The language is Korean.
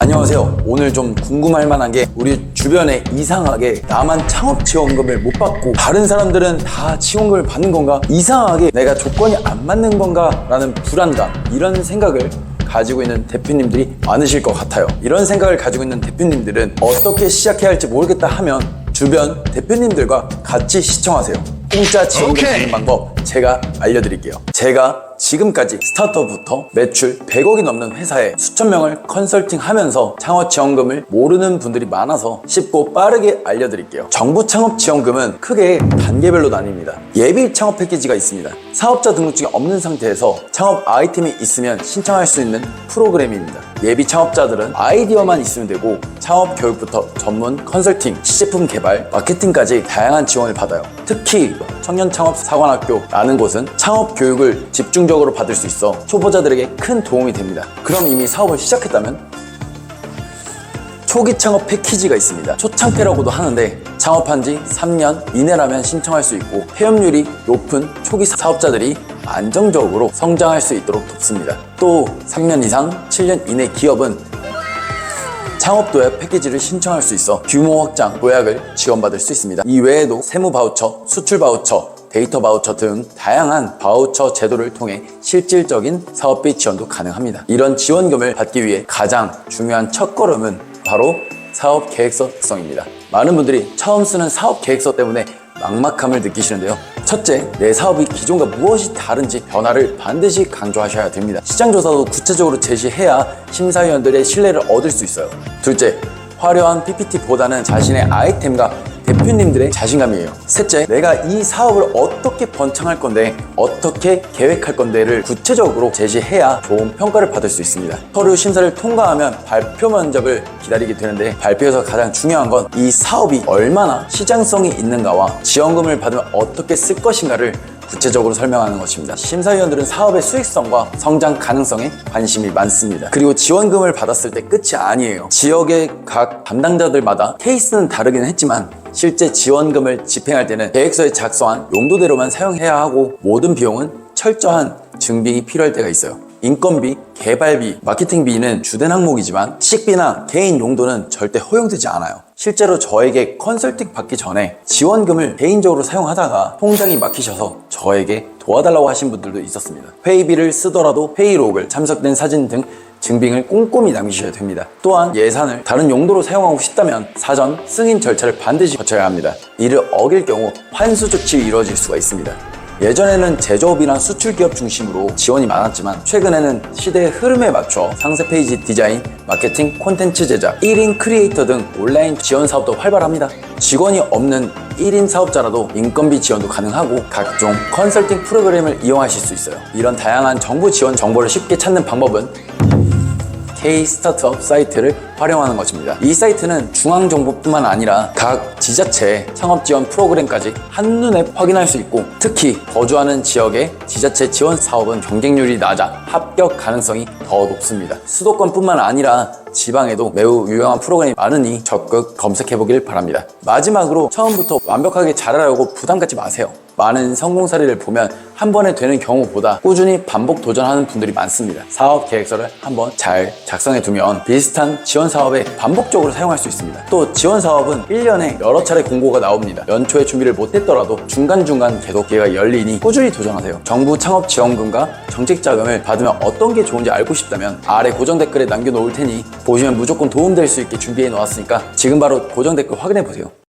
안녕하세요. 오늘 좀 궁금할 만한 게 우리 주변에 이상하게 나만 창업 지원금을 못 받고 다른 사람들은 다 지원금을 받는 건가? 이상하게 내가 조건이 안 맞는 건가? 라는 불안감, 이런 생각을 가지고 있는 대표님들이 많으실 것 같아요. 이런 생각을 가지고 있는 대표님들은 어떻게 시작해야 할지 모르겠다 하면 주변 대표님들과 같이 시청하세요. 공짜 지원금. 받는 방법 제가 알려드릴게요. 제가 지금까지 스타트업부터 매출 100억이 넘는 회사에 수천 명을 컨설팅 하면서 창업 지원금을 모르는 분들이 많아서 쉽고 빠르게 알려드릴게요. 정부 창업 지원금은 크게 단계별로 나뉩니다. 예비 창업 패키지가 있습니다. 사업자 등록증이 없는 상태에서 창업 아이템이 있으면 신청할 수 있는 프로그램입니다. 예비 창업자들은 아이디어만 있으면 되고 창업 교육부터 전문 컨설팅, 시제품 개발, 마케팅까지 다양한 지원을 받아요. 특히 청년 창업 사관학교라는 곳은 창업 교육을 집중적으로 받을 수 있어 초보자들에게 큰 도움이 됩니다. 그럼 이미 사업을 시작했다면 초기 창업 패키지가 있습니다. 초창패라고도 하는데 창업한 지 3년 이내라면 신청할 수 있고 회원율이 높은 초기 사업자들이 안정적으로 성장할 수 있도록 돕습니다. 또 3년 이상 7년 이내 기업은 창업 도약 패키지를 신청할 수 있어 규모 확장 도약을 지원받을 수 있습니다. 이 외에도 세무 바우처, 수출 바우처, 데이터 바우처 등 다양한 바우처 제도를 통해 실질적인 사업비 지원도 가능합니다. 이런 지원금을 받기 위해 가장 중요한 첫걸음은 바로 사업 계획서 작성입니다. 많은 분들이 처음 쓰는 사업 계획서 때문에 막막함을 느끼시는데요. 첫째, 내 사업이 기존과 무엇이 다른지 변화를 반드시 강조하셔야 됩니다. 시장 조사도 구체적으로 제시해야 심사위원들의 신뢰를 얻을 수 있어요. 둘째, 화려한 PPT보다는 자신의 아이템과 대표님들의 자신감이에요. 셋째, 내가 이 사업을 어떻게 번창할 건데, 어떻게 계획할 건데를 구체적으로 제시해야 좋은 평가를 받을 수 있습니다. 서류 심사를 통과하면 발표 면접을 기다리게 되는데, 발표에서 가장 중요한 건 이 사업이 얼마나 시장성이 있는가와 지원금을 받으면 어떻게 쓸 것인가를 구체적으로 설명하는 것입니다. 심사위원들은 사업의 수익성과 성장 가능성에 관심이 많습니다. 그리고 지원금을 받았을 때 끝이 아니에요. 지역의 각 담당자들마다 케이스는 다르긴 했지만 실제 지원금을 집행할 때는 계획서에 작성한 용도대로만 사용해야 하고 모든 비용은 철저한 증빙이 필요할 때가 있어요. 인건비, 개발비, 마케팅비는 주된 항목이지만 식비나 개인 용도는 절대 허용되지 않아요. 실제로 저에게 컨설팅 받기 전에 지원금을 개인적으로 사용하다가 통장이 막히셔서 저에게 도와달라고 하신 분들도 있었습니다. 회의비를 쓰더라도 회의록을 참석된 사진 등 증빙을 꼼꼼히 남기셔야 됩니다. 또한 예산을 다른 용도로 사용하고 싶다면 사전 승인 절차를 반드시 거쳐야 합니다. 이를 어길 경우 환수 조치 이루어질 수가 있습니다. 예전에는 제조업이나 수출 기업 중심으로 지원이 많았지만 최근에는 시대의 흐름에 맞춰 상세 페이지 디자인, 마케팅, 콘텐츠 제작, 1인 크리에이터 등 온라인 지원 사업도 활발합니다. 직원이 없는 1인 사업자라도 인건비 지원도 가능하고 각종 컨설팅 프로그램을 이용하실 수 있어요. 이런 다양한 정부 지원 정보를 쉽게 찾는 방법은 K 스타트업 사이트를 활용하는 것입니다. 이 사이트는 중앙 정보뿐만 아니라 각 지자체 창업 지원 프로그램까지 한눈에 확인할 수 있고 특히 거주하는 지역의 지자체 지원 사업은 경쟁률이 낮아 합격 가능성이 더 높습니다. 수도권뿐만 아니라 지방에도 매우 유용한 프로그램이 많으니 적극 검색해 보길 바랍니다. 마지막으로 처음부터 완벽하게 잘하려고 부담 갖지 마세요. 많은 성공 사례를 보면 한 번에 되는 경우보다 꾸준히 반복 도전하는 분들이 많습니다. 사업 계획서를 한번 잘 작성해 두면 비슷한 지원 사업에 반복적으로 사용할 수 있습니다. 또 지원 사업은 1년에 여러 차례 공고가 나옵니다. 연초에 준비를 못했더라도 중간중간 계속 기회가 열리니 꾸준히 도전하세요. 정부 창업 지원금과 정책 자금을 받으면 어떤 게 좋은지 알고 싶다면 아래 고정 댓글에 남겨놓을 테니 보시면 무조건 도움될 수 있게 준비해 놓았으니까 지금 바로 고정 댓글 확인해 보세요.